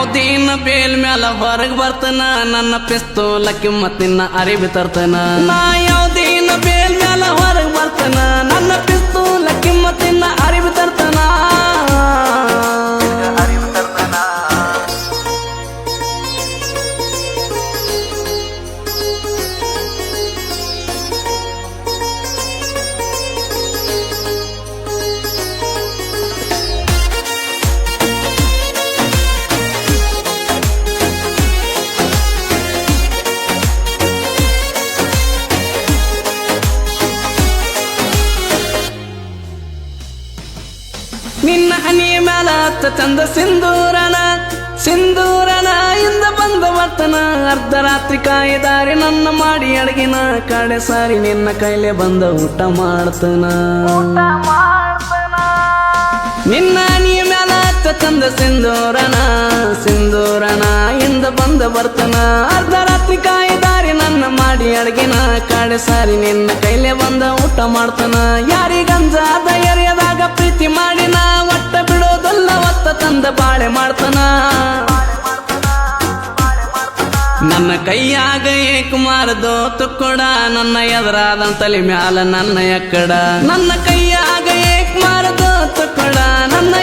ನಾ ಯಾವ್ದೇನ ಬೇಲ್ ಮ್ಯಾಲ ಹೊರಗ್ ಬರ್ತನ ನನ್ನ ಪಿಸ್ತೂಲ ಕಿಮ್ಮತ್ತಿನ ಅರಿವಿ ತರ್ತನ. ನಾ ನಿನ್ನ ಹನಿಯ ಮ್ಯಾಲ ಹತ್ತ ಚಂದ ಸಿಂಧೂರನ ಸಿಂಧೂರನ ಇಂದ ಬಂದ ಬರ್ತನ ಅರ್ಧರಾತ್ರಿ ಕಾಯಿದಾರಿ ನನ್ನ ಮಾಡಿ ಅಡಗಿನ ಕಡೆ ಸಾರಿ ನಿನ್ನ ಕೈಲೆ ಬಂದ ಊಟ ಮಾಡ್ತನ. ನಿನ್ನ ಚಂದ ಸಿಂಧೂರನ ಸಿಂಧೂರನ ಇಂದ ಬಂದ ಬರ್ತನ. ಅರ್ಧ ರಾತ್ರಿ ಕಾಯಿದಾರಿ ನನ್ನ ಮಾಡಿ ಅಡಗಿನ. ಕಾಡೆ ಸಾರಿ ನಿನ್ನ ಕೈಲೆ ಬಂದ ಊಟ ಮಾಡ್ತನ. ಯಾರಿಗಂಜಾದ ಎರೆಯದಾಗ ಪ್ರೀತಿ ಮಾಡಿನ. ಒಟ್ಟ ಬಿಡೋದಲ್ಲ ಒತ್ತ ತಂದ ಬಾಳೆ ಮಾಡ್ತನ. ನನ್ನ ಕೈಯಾಗ ಕುಮಾರ ದೋತು ಕೊಡ. ನನ್ನ ಎದುರಾದ ತಲೆ ಮ್ಯಾಲ ನನ್ನ ಎಕ್ಕಡ. ನನ್ನ ಕೈಯಾಗ ಕುಮಾರ ದೋತು ಕೊಡ. ನನ್ನ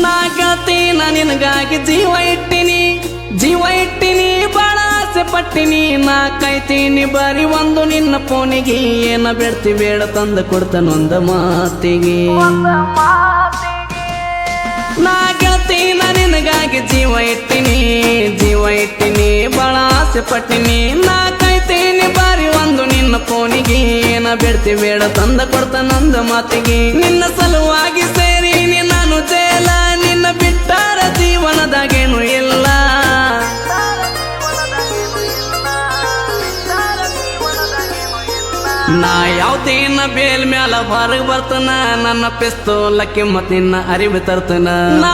ನಾ ನಿನಗಾಗಿ ಜೀವ ಇಟ್ಟಿನಿ. ಜೀವ ಇಟ್ಟಿನಿ ಬಾಳ ಆಸೆ ಪಟ್ಟಿನಿ. ನಾ ಕಾಯ್ತೀನಿ ಬರೀ ಒಂದು ನಿನ್ನ ಫೋನಿಗೆ ಏನ ಬೇಡ್ತಿ ಬೇಡ ತಂದ ಕೊಡ್ತಾನೊಂದ ಮಾತಿಗೆ. ನಾ ನಿನಗಾಗಿ ಜೀವ ಇಟ್ಟಿನಿ. ಜೀವ ಇಟ್ಟಿನಿ ಬಾಳ ಆಸೆ ಪಟ್ಟಿನಿ. ನಾ ಕಾಯ್ತೀನಿ ಬಾರಿ ಒಂದು ನಿನ್ನ ಫೋನಿಗೆ ಏನ ಬೇಡ್ತಿ ಬೇಡ ತಂದ ಕೊಡ್ತಾನೊಂದ ಮಾತಿಗೆ. ನಿನ್ನ ಸಲುವಾಗಿ ನಾ ಯಾವ್ದೇನ ಬೇಲ್ ಮ್ಯಾಲ ಹೊರಗೆ ಬರ್ತನ ನನ್ನ ಪಿಸ್ತೋಲಕ್ಕೆ ಮತ್ತಿನ್ನ ಅರಿವು ತರ್ತನ. ನಾ